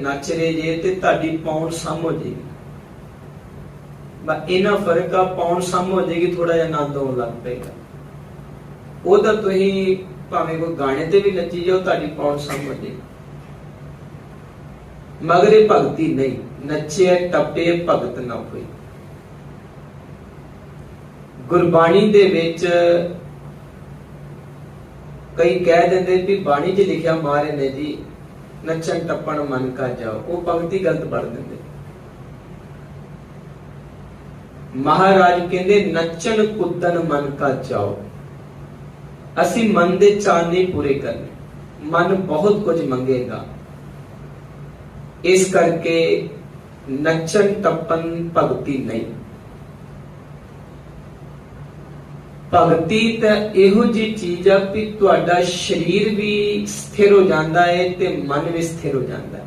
ਨੱਚ ਰਹੇ ਜੇ ਤੇ ਤੁਹਾਡੀ ਪੌਣ ਸਮ ਹੋ ਜੇਗੀ ਬਾ ਇਹਨਾਂ ਫ਼ਰਕ ਆ ਪੌਣ ਸਮ ਹੋ ਜੇਗੀ ਥੋੜਾ ਜਿਹਾ ਆਨੰਦ ਆਉਣ ਲੱਗ ਪਏਗਾ। ਉਹ ਤੁਸੀਂ ਭਾਵੇਂ ਕੋਈ ਗਾਣੇ ਤੇ ਵੀ ਨੱਚੀ ਜਾਓ, ਤੁਹਾਡੀ ਪੌਣ ਸਮ ਹੋ ਜੇਗੀ ਮਗਰ ਇਹ ਭਗਤੀ ਨਹੀਂ, ਨੱਚੇ ਟੱਪੇ ਭਗਤ ਨਾ ਹੋਈ ਗੁਰਬਾਣੀ ਦੇ ਵਿੱਚ ਕਈ ਕਹਿ ਦਿੰਦੇ ਵੀ ਬਾਣੀ 'ਚ ਲਿਖਿਆ ਮਾਰੇ ਨੇ ਜੀ ਨੱਚਣ, ਟੱਪਣ, ਮਨ ਕਾ ਜਾਓ। ਉਹ ਭਗਤੀ ਗਲਤ ਪੜ ਦਿੰਦੇ। ਮਹਾਰਾਜ ਕਹਿੰਦੇ, ਨੱਚਣ, ਕੁੱਦਣ, ਮਨ ਕਾ ਜਾਓ। ਅਸੀਂ ਮਨ ਦੇ ਚਾਅ ਨਹੀਂ ਪੂਰੇ ਕਰਨੇ। ਮਨ ਬਹੁਤ ਕੁਝ ਮੰਗੇਗਾ। ਇਸ ਕਰਕੇ ਨੱਚਣ, ਟੱਪਣ, ਭਗਤੀ ਨਹੀਂ। ਭਗਤੀ ਤਾਂ ਇਹੋ ਜੀ ਚੀਜ਼ ਆ ਕਿ ਤੁਹਾਡਾ ਸਰੀਰ ਵੀ ਸਥਿਰ ਹੋ ਜਾਂਦਾ ਹੈ ਤੇ ਮਨ ਵੀ ਸਥਿਰ ਹੋ ਜਾਂਦਾ ਹੈ